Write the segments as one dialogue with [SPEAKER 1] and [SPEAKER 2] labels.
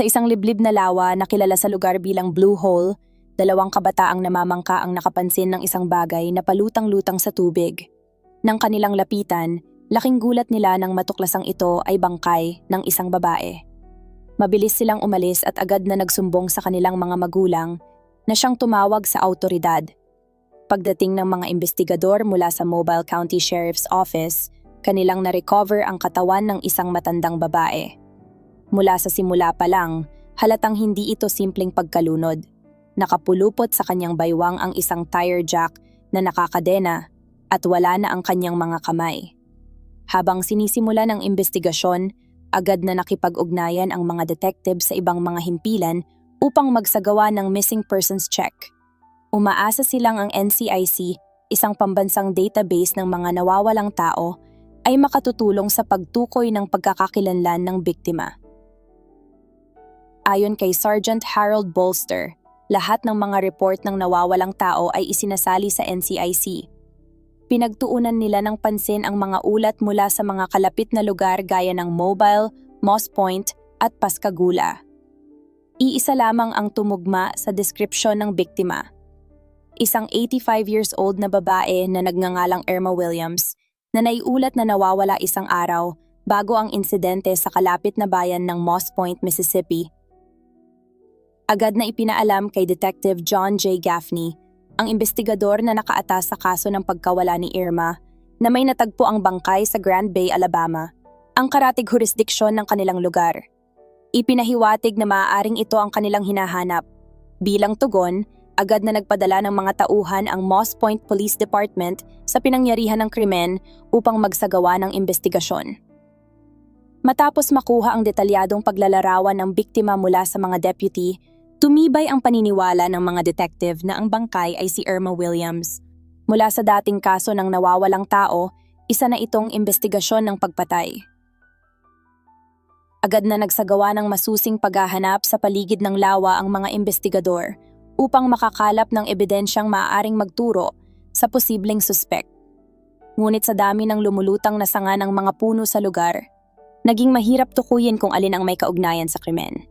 [SPEAKER 1] Sa isang liblib na lawa na kilala sa lugar bilang Blue Hole, dalawang kabataang namamangka ang nakapansin ng isang bagay na palutang-lutang sa tubig. Nang kanilang lapitan, laking gulat nila nang matuklasang ito ay bangkay ng isang babae. Mabilis silang umalis at agad na nagsumbong sa kanilang mga magulang na siyang tumawag sa autoridad. Pagdating ng mga investigador mula sa Mobile County Sheriff's Office, kanilang na-recover ang katawan ng isang matandang babae. Mula sa simula pa lang, halatang hindi ito simpleng pagkalunod. Nakapulupot sa kanyang baywang ang isang tire jack na nakakadena at wala na ang kanyang mga kamay. Habang sinisimula ng investigasyon, agad na nakipag-ugnayan ang mga detective sa ibang mga himpilan upang magsagawa ng missing persons check. Umaasa silang ang NCIC, isang pambansang database ng mga nawawalang tao, ay makatutulong sa pagtukoy ng pagkakakilanlan ng biktima. Ayon kay Sergeant Harold Bolster, lahat ng mga report ng nawawalang tao ay isinasali sa NCIC. Pinagtuunan nila ng pansin ang mga ulat mula sa mga kalapit na lugar gaya ng Mobile, Moss Point at Pascagoula. Iisa lamang ang tumugma sa deskripsyon ng biktima. Isang 85 years old na babae na nagngangalang Irma Williams na naiulat na nawawala isang araw bago ang insidente sa kalapit na bayan ng Moss Point, Mississippi Agad na ipinaalam kay Detective John J. Gaffney, ang investigador na nakaatas sa kaso ng pagkawala ni Irma, na may natagpo ang bangkay sa Grand Bay, Alabama, ang karatig jurisdiksyon ng kanilang lugar. Ipinahiwatig na maaaring ito ang kanilang hinahanap. Bilang tugon, agad na nagpadala ng mga tauhan ang Moss Point Police Department sa pinangyarihan ng krimen upang magsagawa ng investigasyon. Matapos makuha ang detalyadong paglalarawan ng biktima mula sa mga deputy, Tumibay ang paniniwala ng mga detective na ang bangkay ay si Irma Williams. Mula sa dating kaso ng nawawalang tao, isa na itong investigasyon ng pagpatay. Agad na nagsagawa ng masusing paghahanap sa paligid ng lawa ang mga investigador upang makakalap ng ebidensyang maaaring magturo sa posibleng suspek. Ngunit sa dami ng lumulutang na sanga ng mga puno sa lugar, naging mahirap tukuyin kung alin ang may kaugnayan sa krimen.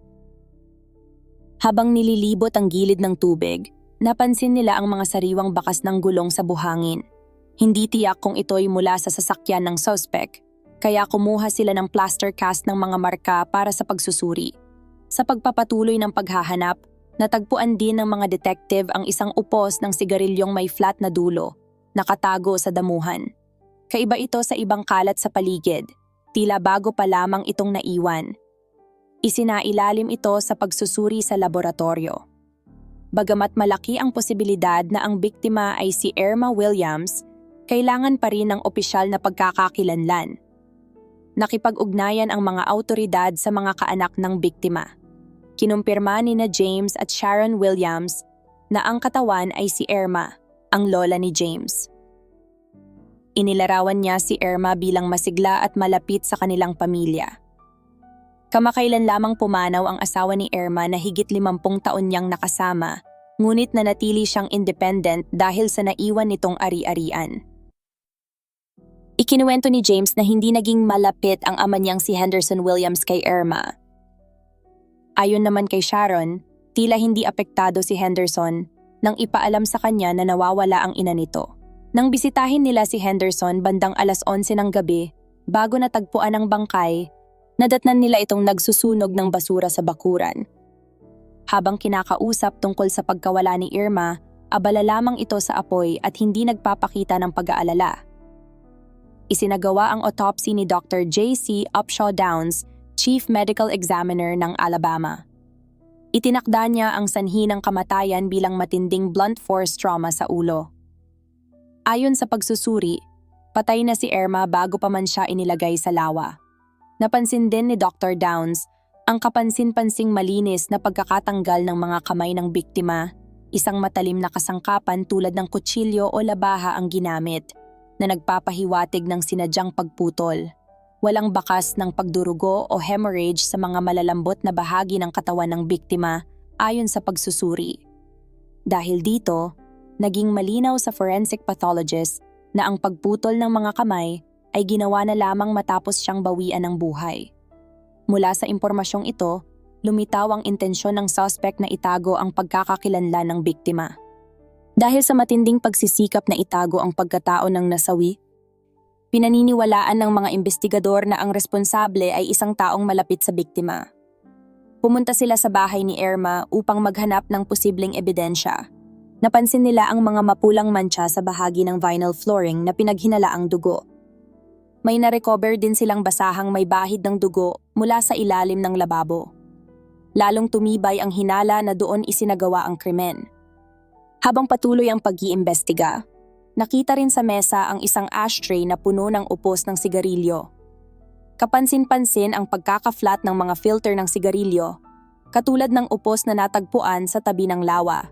[SPEAKER 1] Habang nililibot ang gilid ng tubig, napansin nila ang mga sariwang bakas ng gulong sa buhangin. Hindi tiyak kung ito'y mula sa sasakyan ng suspect, kaya kumuha sila ng plaster cast ng mga marka para sa pagsusuri. Sa pagpapatuloy ng paghahanap, natagpuan din ng mga detective ang isang upos ng sigarilyong may flat na dulo, nakatago sa damuhan. Kaiba ito sa ibang kalat sa paligid, tila bago pa lamang itong naiwan Isinailalim ito sa pagsusuri sa laboratorio. Bagamat malaki ang posibilidad na ang biktima ay si Irma Williams, kailangan pa rin ng opisyal na pagkakakilanlan. Nakipag-ugnayan ang mga autoridad sa mga kaanak ng biktima. Kinumpirma ni na James at Sharon Williams na ang katawan ay si Irma, ang lola ni James. Inilarawan niya si Irma bilang masigla at malapit sa kanilang pamilya. Kamakailan lamang pumanaw ang asawa ni Irma na higit limampung taon niyang nakasama, ngunit nanatili siyang independent dahil sa naiwan nitong ari-arian. Ikinuwento ni James na hindi naging malapit ang ama niyang si Henderson Williams kay Irma. Ayon naman kay Sharon, tila hindi apektado si Henderson nang ipaalam sa kanya na nawawala ang ina nito. Nang bisitahin nila si Henderson bandang alas 11 ng gabi, bago natagpuan ang bangkay, nadatnan nila itong nagsusunog ng basura sa bakuran. Habang kinakausap tungkol sa pagkawala ni Irma, abala lamang ito sa apoy at hindi nagpapakita ng pag-aalala. Isinagawa ang autopsy ni Dr. J.C. Upshaw Downs, Chief Medical Examiner ng Alabama. Itinakda niya ang sanhi ng kamatayan bilang matinding blunt force trauma sa ulo. Ayon sa pagsusuri, patay na si Irma bago pa man siya inilagay sa lawa. Napansin din ni Dr. Downs ang kapansin-pansing malinis na pagkakatanggal ng mga kamay ng biktima, isang matalim na kasangkapan tulad ng kutsilyo o labaha ang ginamit, na nagpapahiwatig ng sinadyang pagputol. Walang bakas ng pagdurugo o hemorrhage sa mga malalambot na bahagi ng katawan ng biktima ayon sa pagsusuri. Dahil dito, naging malinaw sa forensic pathologist na ang pagputol ng mga kamay ay ginawa na lamang matapos siyang bawian ng buhay. Mula sa impormasyong ito, lumitaw ang intensyon ng suspect na itago ang pagkakakilanlan ng biktima. Dahil sa matinding pagsisikap na itago ang pagkatao ng nasawi, pinaniniwalaan ng mga investigador na ang responsable ay isang taong malapit sa biktima. Pumunta sila sa bahay ni Irma upang maghanap ng posibleng ebidensya. Napansin nila ang mga mapulang mancha sa bahagi ng vinyl flooring na pinaghinalaang dugo. May narecover din silang basahang may bahid ng dugo mula sa ilalim ng lababo. Lalong tumibay ang hinala na doon isinagawa ang krimen. Habang patuloy ang pag-iimbestiga, nakita rin sa mesa ang isang ashtray na puno ng upos ng sigarilyo. Kapansin-pansin ang pagkaka-flat ng mga filter ng sigarilyo, katulad ng upos na natagpuan sa tabi ng lawa.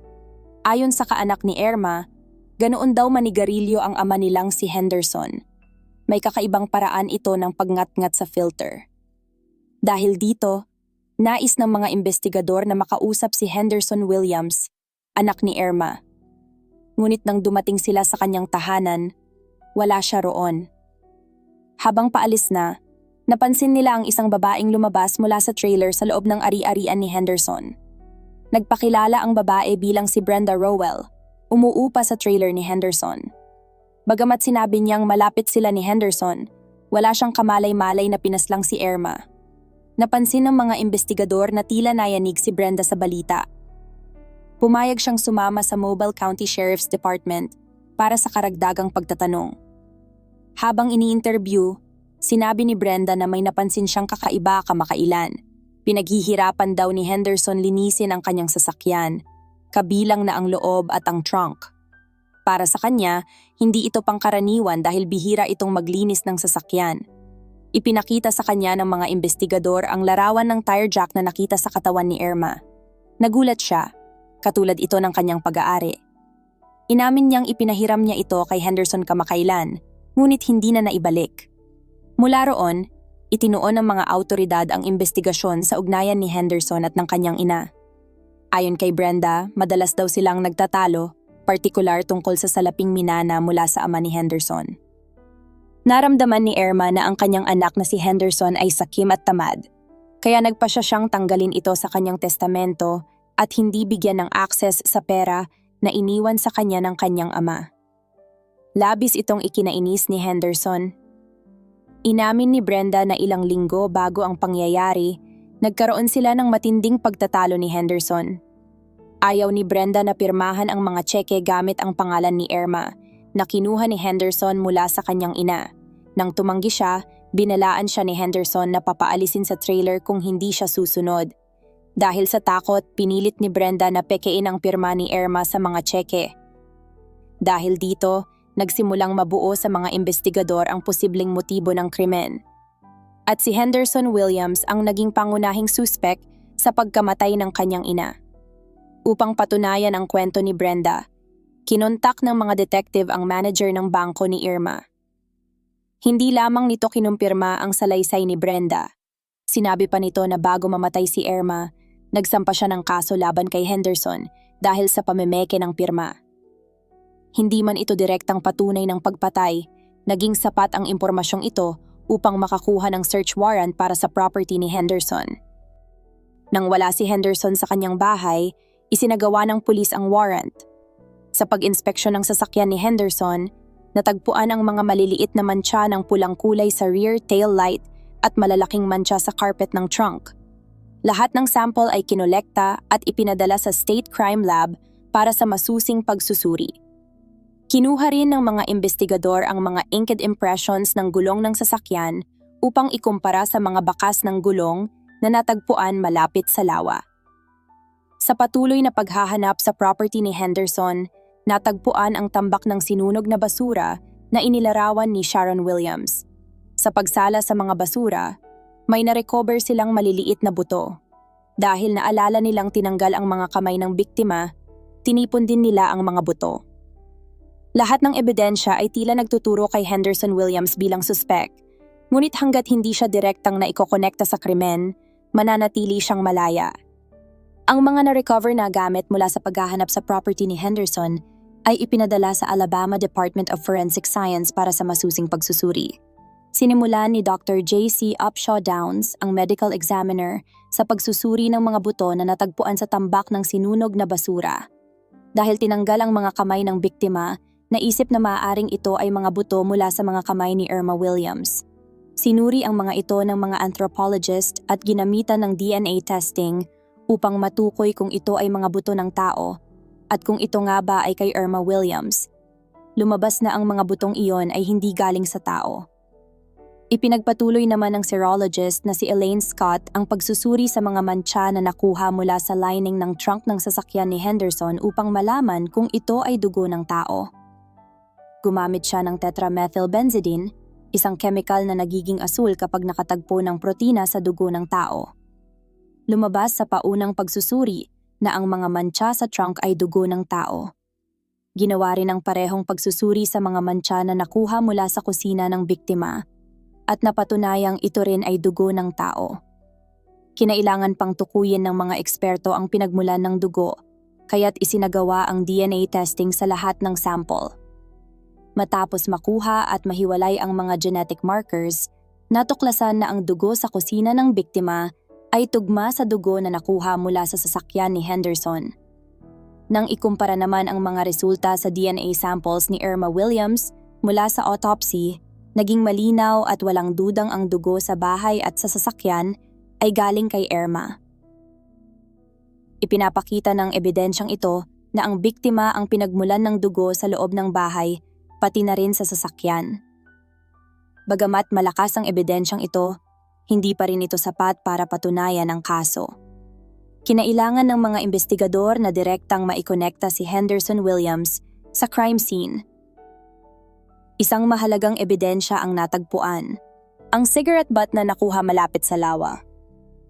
[SPEAKER 1] Ayon sa kaanak ni Irma, ganoon daw manigarilyo ang ama nilang si Henderson. May kakaibang paraan ito ng pagngat-ngat sa filter. Dahil dito, nais ng mga investigador na makausap si Henderson Williams, anak ni Irma. Ngunit nang dumating sila sa kanyang tahanan, wala siya roon. Habang paalis na, napansin nila ang isang babaeng lumabas mula sa trailer sa loob ng ari-arian ni Henderson. Nagpakilala ang babae bilang si Brenda Rowell, umuupa sa trailer ni Henderson. Bagamat sinabi niyang malapit sila ni Henderson, wala siyang kamalay-malay na pinaslang si Irma. Napansin ng mga investigador na tila nayanig si Brenda sa balita. Pumayag siyang sumama sa Mobile County Sheriff's Department para sa karagdagang pagtatanong. Habang ini-interview, sinabi ni Brenda na may napansin siyang kakaiba kamakailan. Pinaghihirapan daw ni Henderson linisin ang kanyang sasakyan, kabilang na ang loob at ang trunk. Para sa kanya, hindi ito pangkaraniwan dahil bihira itong maglinis ng sasakyan. Ipinakita sa kanya ng mga investigador ang larawan ng tire jack na nakita sa katawan ni Irma. Nagulat siya, katulad ito ng kanyang pag-aari. Inamin niyang ipinahiram niya ito kay Henderson kamakailan, ngunit hindi na naibalik. Mula roon, itinuon ng mga autoridad ang investigasyon sa ugnayan ni Henderson at ng kanyang ina. Ayon kay Brenda, madalas daw silang nagtatalo partikular tungkol sa salaping minana mula sa ama ni Henderson. Naramdaman ni Irma na ang kanyang anak na si Henderson ay sakim at tamad, kaya nagpa siya siyang tanggalin ito sa kanyang testamento at hindi bigyan ng access sa pera na iniwan sa kanya ng kanyang ama. Labis itong ikinainis ni Henderson. Inamin ni Brenda na ilang linggo bago ang pangyayari, nagkaroon sila ng matinding pagtatalo ni Henderson. Ayaw ni Brenda na pirmahan ang mga tseke gamit ang pangalan ni Irma na kinuha ni Henderson mula sa kanyang ina. Nang tumanggi siya, binalaan siya ni Henderson na papaalisin sa trailer kung hindi siya susunod. Dahil sa takot, pinilit ni Brenda na pekein ang pirma ni Irma sa mga tseke. Dahil dito, nagsimulang mabuo sa mga investigador ang posibleng motibo ng krimen. At si Henderson Williams ang naging pangunahing suspect sa pagkamatay ng kanyang ina upang patunayan ang kwento ni Brenda. Kinontak ng mga detective ang manager ng bangko ni Irma. Hindi lamang nito kinumpirma ang salaysay ni Brenda. Sinabi pa nito na bago mamatay si Irma, nagsampa siya ng kaso laban kay Henderson dahil sa pamemeke ng pirma. Hindi man ito direktang patunay ng pagpatay, naging sapat ang impormasyong ito upang makakuha ng search warrant para sa property ni Henderson. Nang wala si Henderson sa kanyang bahay, isinagawa ng pulis ang warrant. Sa pag-inspeksyon ng sasakyan ni Henderson, natagpuan ang mga maliliit na mancha ng pulang kulay sa rear tail light at malalaking mancha sa carpet ng trunk. Lahat ng sample ay kinolekta at ipinadala sa State Crime Lab para sa masusing pagsusuri. Kinuha rin ng mga investigador ang mga inked impressions ng gulong ng sasakyan upang ikumpara sa mga bakas ng gulong na natagpuan malapit sa lawa. Sa patuloy na paghahanap sa property ni Henderson, natagpuan ang tambak ng sinunog na basura na inilarawan ni Sharon Williams. Sa pagsala sa mga basura, may narecover silang maliliit na buto. Dahil naalala nilang tinanggal ang mga kamay ng biktima, tinipon din nila ang mga buto. Lahat ng ebidensya ay tila nagtuturo kay Henderson Williams bilang suspect, ngunit hanggat hindi siya direktang na ikokonekta sa krimen, mananatili siyang malaya. Ang mga na-recover na gamit mula sa paghahanap sa property ni Henderson ay ipinadala sa Alabama Department of Forensic Science para sa masusing pagsusuri. Sinimulan ni Dr. J.C. Upshaw Downs, ang medical examiner, sa pagsusuri ng mga buto na natagpuan sa tambak ng sinunog na basura. Dahil tinanggal ang mga kamay ng biktima, naisip na maaaring ito ay mga buto mula sa mga kamay ni Irma Williams. Sinuri ang mga ito ng mga anthropologist at ginamitan ng DNA testing upang matukoy kung ito ay mga buto ng tao at kung ito nga ba ay kay Irma Williams. Lumabas na ang mga butong iyon ay hindi galing sa tao. Ipinagpatuloy naman ng serologist na si Elaine Scott ang pagsusuri sa mga mantsa na nakuha mula sa lining ng trunk ng sasakyan ni Henderson upang malaman kung ito ay dugo ng tao. Gumamit siya ng tetramethylbenzidine, isang chemical na nagiging asul kapag nakatagpo ng protina sa dugo ng tao. Lumabas sa paunang pagsusuri na ang mga mantsa sa trunk ay dugo ng tao. Ginawa rin ang parehong pagsusuri sa mga mantsa na nakuha mula sa kusina ng biktima at napatunayang ito rin ay dugo ng tao. Kinailangan pang tukuyin ng mga eksperto ang pinagmulan ng dugo, kaya't isinagawa ang DNA testing sa lahat ng sample. Matapos makuha at mahiwalay ang mga genetic markers, natuklasan na ang dugo sa kusina ng biktima ay tugma sa dugo na nakuha mula sa sasakyan ni Henderson. Nang ikumpara naman ang mga resulta sa DNA samples ni Irma Williams mula sa autopsy, naging malinaw at walang dudang ang dugo sa bahay at sa sasakyan ay galing kay Irma. Ipinapakita ng ebidensyang ito na ang biktima ang pinagmulan ng dugo sa loob ng bahay pati na rin sa sasakyan. Bagamat malakas ang ebidensyang ito, hindi pa rin ito sapat para patunayan ang kaso. Kinailangan ng mga investigador na direktang maikonekta si Henderson Williams sa crime scene Isang mahalagang ebidensya ang natagpuan. Ang cigarette butt na nakuha malapit sa lawa.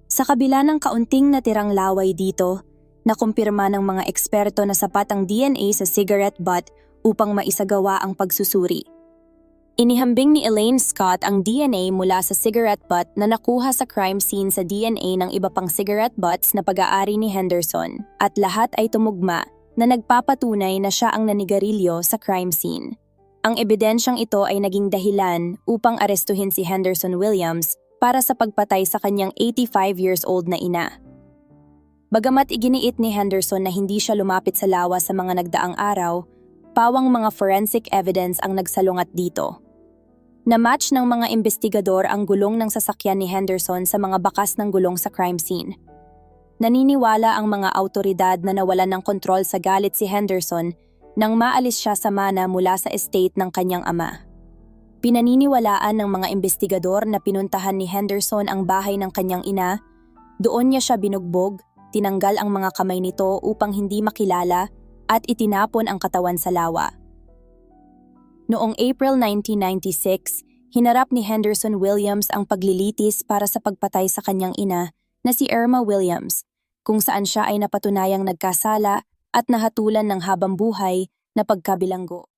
[SPEAKER 1] Sa kabila ng kaunting natirang laway dito, nakumpirma ng mga eksperto na sapat ang DNA sa cigarette butt upang maisagawa ang pagsusuri. Inihambing ni Elaine Scott ang DNA mula sa cigarette butt na nakuha sa crime scene sa DNA ng iba pang cigarette butts na pag-aari ni Henderson at lahat ay tumugma na nagpapatunay na siya ang nanigarilyo sa crime scene. Ang ebidensyang ito ay naging dahilan upang arestuhin si Henderson Williams para sa pagpatay sa kanyang 85 years old na ina. Bagamat iginiit ni Henderson na hindi siya lumapit sa lawa sa mga nagdaang araw, pawang mga forensic evidence ang nagsalungat dito. Na-match ng mga investigador ang gulong ng sasakyan ni Henderson sa mga bakas ng gulong sa crime scene. Naniniwala ang mga autoridad na nawalan ng kontrol sa galit si Henderson nang maalis siya sa mana mula sa estate ng kanyang ama. Pinaniniwalaan ng mga investigador na pinuntahan ni Henderson ang bahay ng kanyang ina, doon niya siya binugbog, tinanggal ang mga kamay nito upang hindi makilala at itinapon ang katawan sa lawa. Noong April 1996, hinarap ni Henderson Williams ang paglilitis para sa pagpatay sa kanyang ina na si Irma Williams, kung saan siya ay napatunayang nagkasala at nahatulan ng habang buhay na pagkabilanggo.